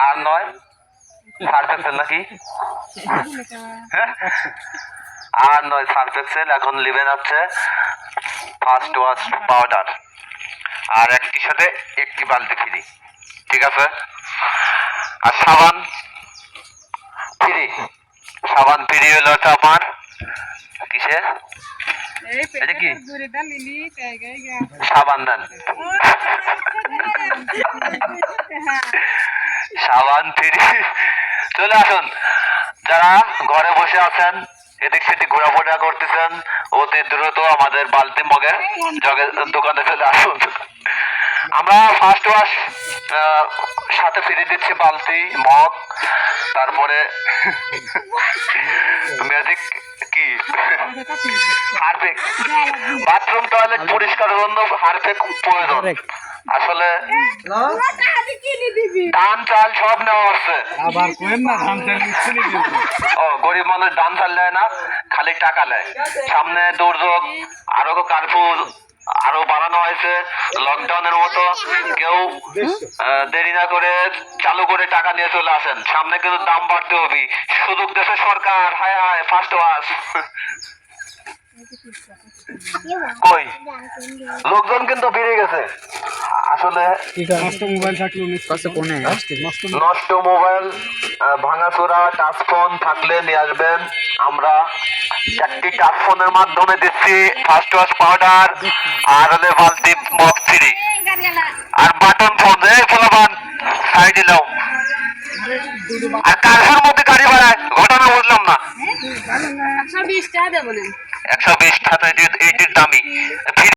আর নয়? সার্ফেক্সেল নাকি? হ্যাঁ? আর নয় সার্ফেক্সেল এখন লিভেন আছে। ফার্স্ট ওয়াশ পাউডার আর একটির সাথে একটি বালতি ফ্রি ঠিক আছে? আর সাবান। ফ্রি। সাবান ফ্রি হলো আপনার কিসে? এটা কি? সাবান দেন। সাবান ফ্রি চলে আসুন। যারা ঘরে বসে আছেন এদিক সেদিক ঘোরাফোরা করতেছেন অতি দ্রুত আমাদের বালতি মগের জগের দোকানে চলে আসুন। আমরা ফার্স্ট ওয়াশ সাথে ফিরে দিচ্ছি বালতি মগ তারপরে ম্যাজিক কি? হারপিক বাথরুম টয়লেট পরিষ্কারের জন্য হারপিক প্রয়োজন। আসলে ধান চাল সব নেওয়া হচ্ছে। আবার কোয়েন না ধান চাল দিচ্ছে নি ও গরিব মানুষ দান চাল দেয় না খালি টাকা নেয়। সামনে দুর্যোগ আরও কার্ফু আরও বাড়ানো হয়েছে লকডাউনের মতো। কেউ দেরি না করে চালু করে টাকা নিয়ে চলে আসেন। সামনে কিন্তু দাম বাড়তে হবে। সুযোগ দেশে সরকার হায় হায় ফার্স্ট ওয়াশ কই? লোকজন কিন্তু বেড়ে গেছে। আসলে নষ্ট মোবাইল থাকলে নষ্ট নষ্ট মোবাইল ভাঙাচোরা টাচ ফোন থাকলে নিয়ে আসবেন। আমরা একটি টাচ ফোনের মাধ্যমে দিচ্ছি ফার্স্ট ওয়াশ পাউডার আর হলে বালতি মগ থ্রি আর বাটন ফোন এই ফলাবান সাইড দিলাম। আর কারফুর মধ্যে গাড়ি ভাড়ায় ঘটনা বুঝলাম না। একশো বিশ টাকা টাকা এইটির দামি।